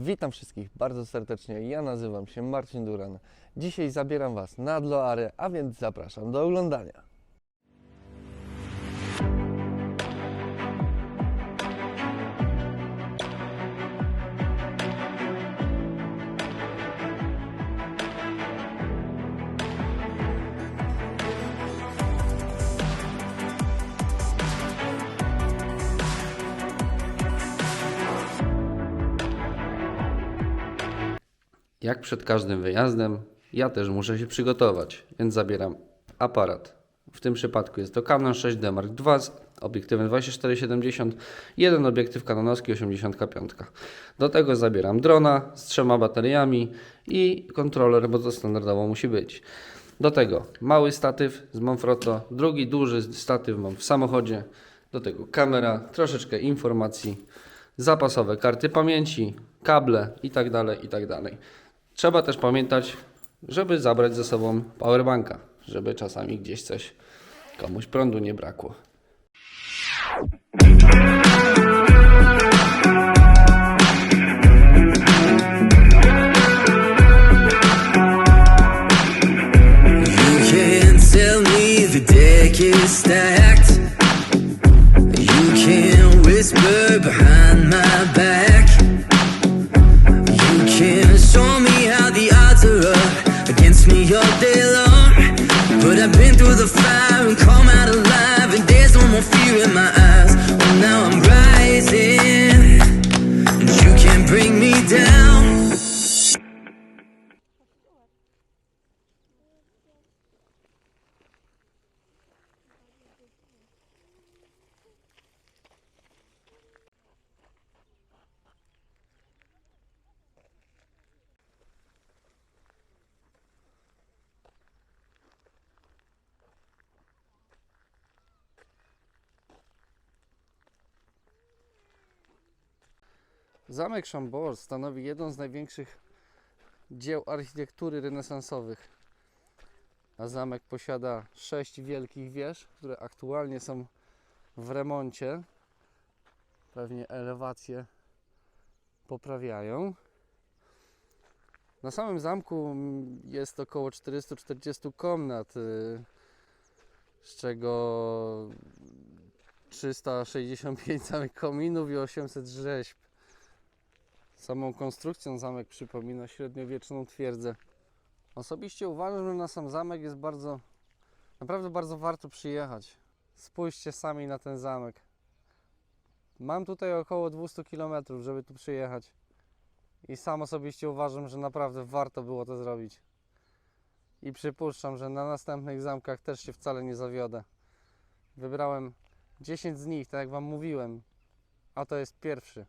Witam wszystkich bardzo serdecznie. Ja nazywam się Marcin Duran. Dzisiaj zabieram Was nad Loarę, a więc zapraszam do oglądania. Jak przed każdym wyjazdem, ja też muszę się przygotować, więc zabieram aparat. W tym przypadku jest to Canon 6D Mark II z obiektywem 2470, jeden obiektyw kanonowski 85. Do tego zabieram drona z trzema bateriami i kontroler, bo to standardowo musi być. Do tego mały statyw z Manfrotto, drugi duży statyw mam w samochodzie. Do tego kamera, troszeczkę informacji, zapasowe karty pamięci, kable itd. itd. Trzeba też pamiętać, żeby zabrać ze sobą powerbanka, żeby czasami gdzieś coś komuś prądu nie brakło. You can't tell me the deck is. Zamek Chambord stanowi jedno z największych dzieł architektury renesansowych. A zamek posiada sześć wielkich wież, które aktualnie są w remoncie. Pewnie elewacje poprawiają. Na samym zamku jest około 440 komnat, y, z czego 365 samych kominów i 800 rzeźb. Samą konstrukcją zamek przypomina średniowieczną twierdzę. Osobiście uważam, że na sam zamek jest bardzo, naprawdę bardzo warto przyjechać. Spójrzcie sami na ten zamek. Mam tutaj około 200 km, żeby tu przyjechać. I sam osobiście uważam, że naprawdę warto było to zrobić. I przypuszczam, że na następnych zamkach też się wcale nie zawiodę. Wybrałem 10 z nich, tak jak Wam mówiłem, a to jest pierwszy.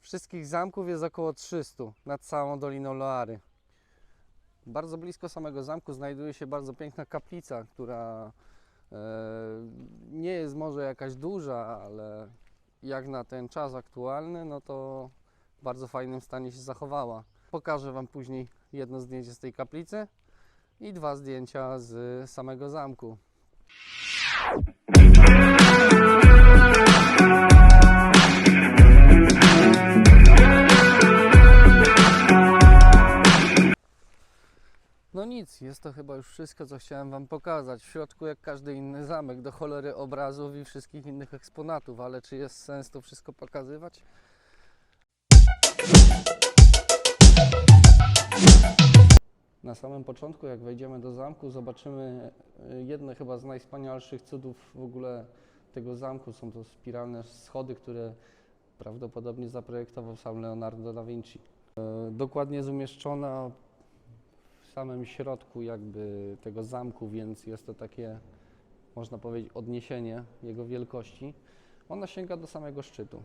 Wszystkich zamków jest około 300 nad całą Doliną Loary. Bardzo blisko samego zamku znajduje się bardzo piękna kaplica, która e, nie jest może jakaś duża, ale jak na ten czas aktualny, no to w bardzo fajnym stanie się zachowała. Pokażę Wam później jedno zdjęcie z tej kaplicy i dwa zdjęcia z samego zamku. Nic, jest to chyba już wszystko, co chciałem Wam pokazać. W środku, jak każdy inny zamek, do cholery obrazów i wszystkich innych eksponatów, ale czy jest sens to wszystko pokazywać? Na samym początku, jak wejdziemy do zamku, zobaczymy e, jedne chyba z najwspanialszych cudów w ogóle tego zamku. Są to spiralne schody, które prawdopodobnie zaprojektował sam Leonardo da Vinci. E, Dokładnie jest umieszczona samym środku jakby tego zamku, więc jest to takie, można powiedzieć, odniesienie jego wielkości. Ona sięga do samego szczytu.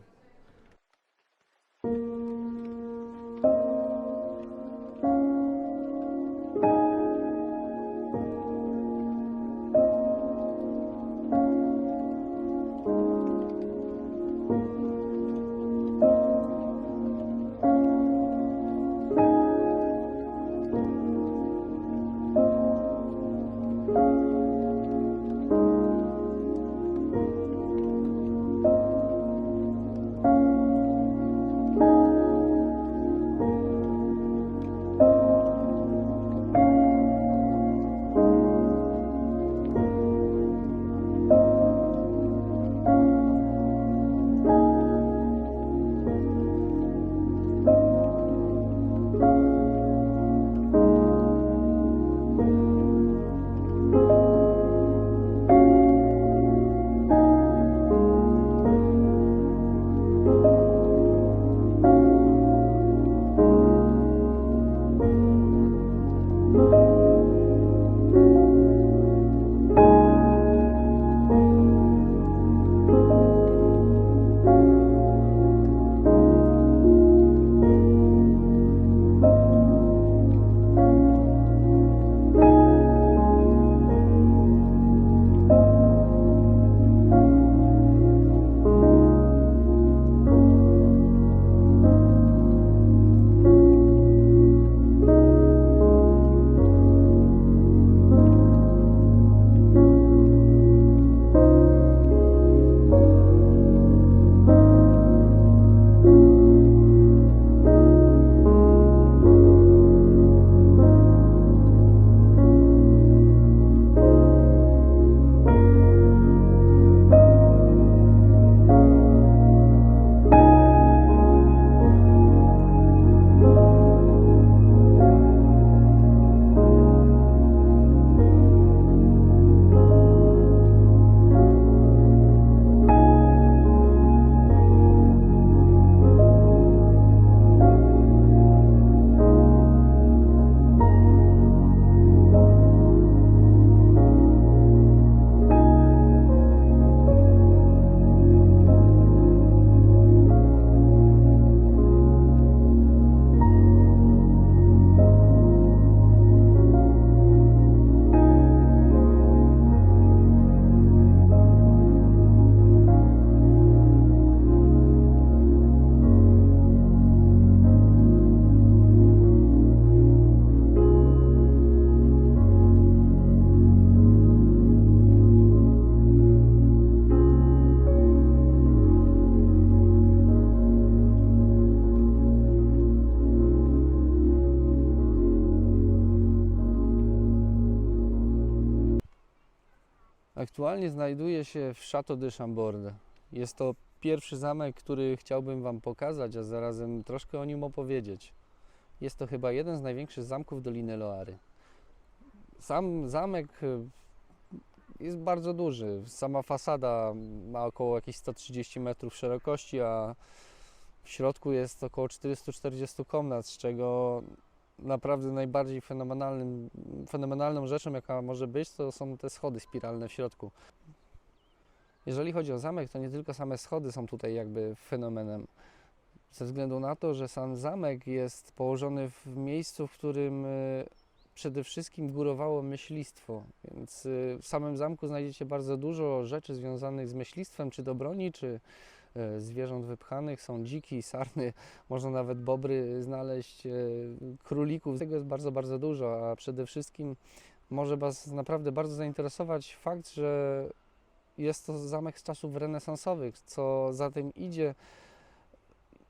Aktualnie znajduję się w Château de Chambord. Jest to pierwszy zamek, który chciałbym Wam pokazać, a zarazem troszkę o nim opowiedzieć. Jest to chyba jeden z największych zamków Doliny Loary. Sam zamek y, jest bardzo duży. Sama fasada ma około jakieś 130 metrów szerokości, a w środku jest około 440 komnat, z czego naprawdę najbardziej fenomenalnym, fenomenalną rzeczą, jaka może być, to są te schody spiralne w środku. Jeżeli chodzi o zamek, to nie tylko same schody są tutaj jakby fenomenem. Ze względu na to, że sam zamek jest położony w miejscu, w którym y, przede wszystkim górowało myślistwo. Więc y, w samym zamku znajdziecie bardzo dużo rzeczy związanych z myślistwem, czy do broni, czy zwierząt wypchanych. Są dziki, sarny, można nawet bobry znaleźć, y, królików. Tego jest bardzo, bardzo dużo, a przede wszystkim może Was naprawdę bardzo zainteresować fakt, że jest to zamek z czasów renesansowych, co za tym idzie,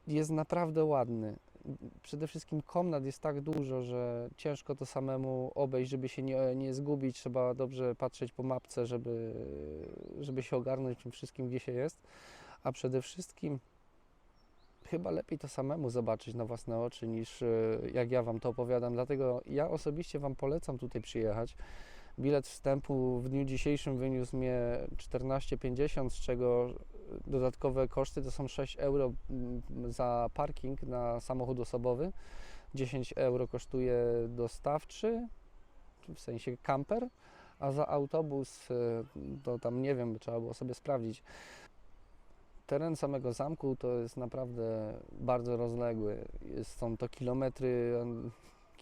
jest naprawdę ładny. Przede wszystkim komnat jest tak dużo, że ciężko to samemu obejść, żeby się nie, nie zgubić. Trzeba dobrze patrzeć po mapce, żeby, żeby się ogarnąć tym wszystkim, gdzie się jest. A przede wszystkim chyba lepiej to samemu zobaczyć na własne oczy, niż e, jak ja Wam to opowiadam. Dlatego ja osobiście Wam polecam tutaj przyjechać. Bilet wstępu w dniu dzisiejszym wyniósł mnie 14,50, z czego dodatkowe koszty to są 6 euro mm, za parking na samochód osobowy, 10 euro kosztuje dostawczy, w sensie camper, a za autobus y, to tam nie wiem, trzeba było sobie sprawdzić. Teren samego zamku to jest naprawdę bardzo rozległy. Jest, są to kilometry,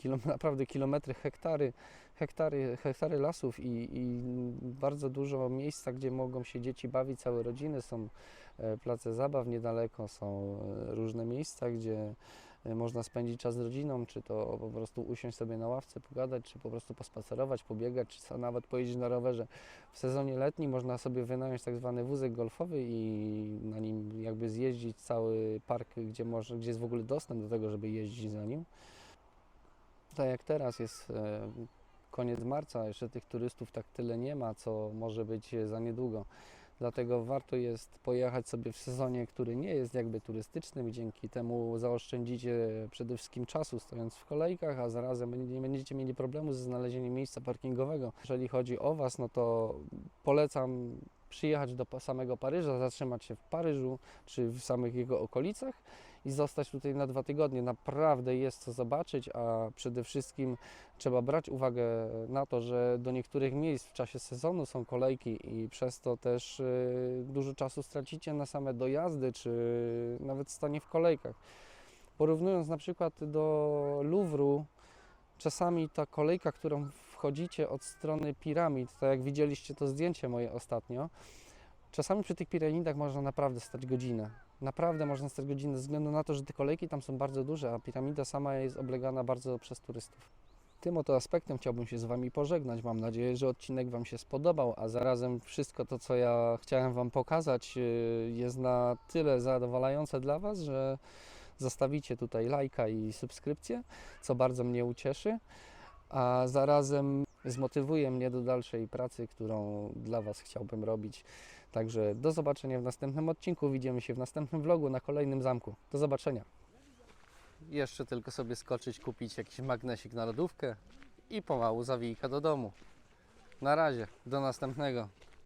naprawdę kilometry, hektary, hektary, hektary lasów i, i bardzo dużo miejsca, gdzie mogą się dzieci bawić, całe rodziny. Są e, place zabaw niedaleko, są e, różne miejsca, gdzie można spędzić czas z rodziną, czy to po prostu usiąść sobie na ławce, pogadać, czy po prostu pospacerować, pobiegać, czy nawet pojeździć na rowerze. W sezonie letnim można sobie wynająć tak zwany wózek golfowy i na nim jakby zjeździć cały park, gdzie, może, gdzie jest w ogóle dostęp do tego, żeby jeździć za nim. Tak jak teraz jest e, koniec marca, jeszcze tych turystów tak tyle nie ma, co może być za niedługo. Dlatego warto jest pojechać sobie w sezonie, który nie jest jakby turystycznym dzięki temu zaoszczędzicie przede wszystkim czasu stojąc w kolejkach, a zarazem nie będziecie mieli problemu ze znalezieniem miejsca parkingowego. Jeżeli chodzi o Was, no to polecam przyjechać do samego Paryża, zatrzymać się w Paryżu czy w samych jego okolicach i zostać tutaj na dwa tygodnie. Naprawdę jest co zobaczyć, a przede wszystkim trzeba brać uwagę na to, że do niektórych miejsc w czasie sezonu są kolejki i przez to też y, dużo czasu stracicie na same dojazdy, czy nawet stanie w kolejkach. Porównując na przykład do Luwru, czasami ta kolejka, którą wchodzicie od strony piramid, tak jak widzieliście to zdjęcie moje ostatnio, czasami przy tych piramidach można naprawdę stać godzinę. Naprawdę można stać godzinę ze względu na to, że te kolejki tam są bardzo duże, a piramida sama jest oblegana bardzo przez turystów. Tym oto aspektem chciałbym się z Wami pożegnać. Mam nadzieję, że odcinek Wam się spodobał, a zarazem wszystko to, co ja chciałem Wam pokazać, y, jest na tyle zadowalające dla Was, że zostawicie tutaj lajka i subskrypcję, co bardzo mnie ucieszy, a zarazem zmotywuje mnie do dalszej pracy, którą dla Was chciałbym robić. Także do zobaczenia w następnym odcinku. Widzimy się w następnym vlogu na kolejnym zamku. Do zobaczenia. Jeszcze tylko sobie skoczyć, kupić jakiś magnesik na lodówkę i pomału zawijka do domu. Na razie, do następnego.